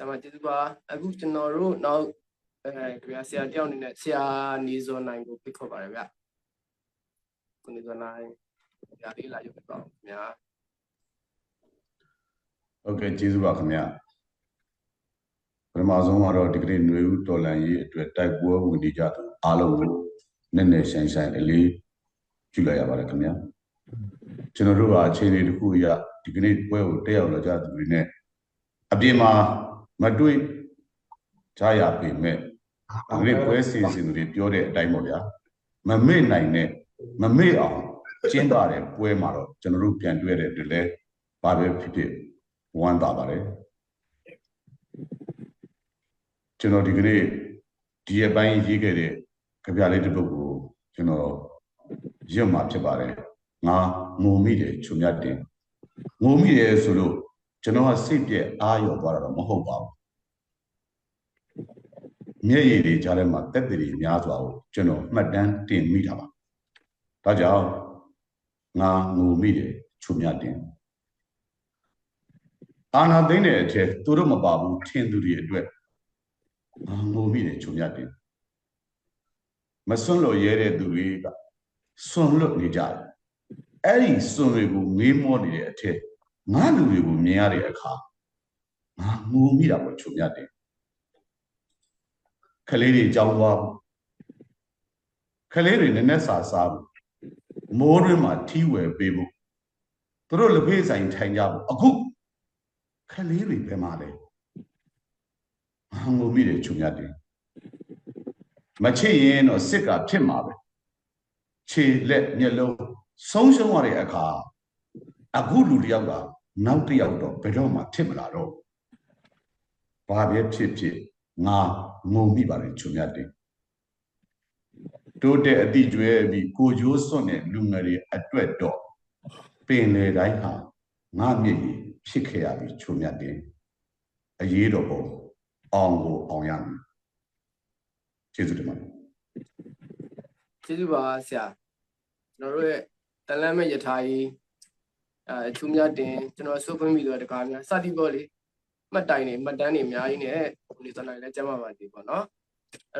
ဆရာမကျေးဇူးပါအခုကျွန်တော်တို့နောက်အဲခင်ဗျာဆရာတယောက်အနေနဲ့ဆရာနေဇော်နိုင်ကိုဖိတ်ခေါ်ပါတယ်ဗျကိုနေဇော်နိုင်ဆရာလေးလာရုပ်ပြပါဦးခင်ဗျာဟုတ်ကဲ့ကျေးဇူးပါခင်ဗျာပထမဆုံးကတော့ဒီကနေ့ຫນွေဦးတော်လန်ရေးအတွက်တိုက်ပွဲဝင်နေကြသူအားလုံးကိုနည်းနည်းဆိုင်ဆိုင်အလေးပြုလိုက်ရပါတယ်ခင်ဗျာကျွန်တော်တို့ကအခြေအနေတစ်ခုအရဒီကနေ့ပွဲကိုတက်ရောက်လာကြသူတွေနဲ့အပြင်မှာ မတွေ့ကြရပေမဲ့ဒီကနေ့ပွဲစီစဉ်သူတွေပြောတဲ့အတိုင်းပေါ့ဗျာမမေ့နိုင်နဲ့မမေ့အောင်ကျင်းပတဲ့ပွဲမှာတော့ကျွန်တော်တို့ပြန်တွေ့ရတဲ့အတွက်လည်းဘာပဲဖြစ်ဖြစ်ဝမ်းသာပါတယ်ကျွန်တော်ဒီကနေ့ဒီအပိုင်းရေးခဲ့တဲ့ကြပြလေးတစ်ပုဒ်ကိုကျွန်တော်ရွတ်မှာဖြစ်ပါတယ်ငါငုံမိတယ်ချုံမြတ်တင်ငုံမိတယ်ဆိုလို့ ကျွန်တော်ကစိတ်ပြက်အားရောသွားတာတော့မဟုတ်ပါဘူးမျက်ရည်တွေကြားထဲမှာတက်တည်များစွာကိုကျွန်တော်မှတ်တမ်းတင်မိတာပါဒါကြောင့်ငါငုံမိတယ်ချုံမြတ်တင်အာနာသိမ့်တဲ့အထက်သူတို့မပါဘူးထင်သူတွေအတွက်ငါငိုမိတယ်ချုံရတင်မစွန့်လို့ရဲတဲ့သူတွေကစွန့်လွတ်နေကြတယ်အဲ့ဒီစွန့်တွေကိုငေးမောနေတဲ့အထက် ငါလူတွေကိုမြင်ရတဲ့အခါငါငိုမိတာပေါ့ချုံရတင်ခလေးတွေကြောင်းသွားဘူးခလေးတွေနည်းနည်းစာစားဘူးမိုးတွင်းမှာထီးဝယ်ပေးဖို့သူတို့လက်ဖေးဆိုင်ထိုင်ကြဘူးအခုခလေးတွေပဲမှာလဲဟောငုံမိတယ်ချုံရတယ်မချစ်ရင်တော့စစ်ကဖြစ်မှာပဲခြေလက်မျက်လုံးဆုံးရှုံးရတဲ့အခါအခုလူတစ်ယောက်က နောက်တစ်ယောက်တော့ဘယ်တော့မှဖြစ်မလာတော့ဘာပဲဖြစ်ဖြစ်ငါငုံမိပါတယ်ချုံရတယ်တိုးတဲ့အတိကျွဲပြီးကိုကျိုးစွန့်တဲ့လူငယ်တွေအတွက်တော့ပင်လေတိုင်းဟာငါမျက်ရည်ဖြစ်ခဲ့ရပြီချုံမြတ်တယ်အရေးတော်ပုံအောင်ကိုအောင်ရမယ်ကျေးဇူးတင်ပါတယ်ကျေးဇူးပါဆရာကျွန်တော်တို့ရဲ့တလန်းမဲ့ယထာကြီး အဲချူမြတ်တင်ကျွန်တော်စုပ်ဖွင့်ပြီးတော့တကားများစတိပေါ်လေးမှတ်တိုင်နေမှတ်တမ်းနေအများကြီးနဲ့ကိုနေဇော်နိုင်လည်းကျမ်းပါပါသေးပေါ့နော်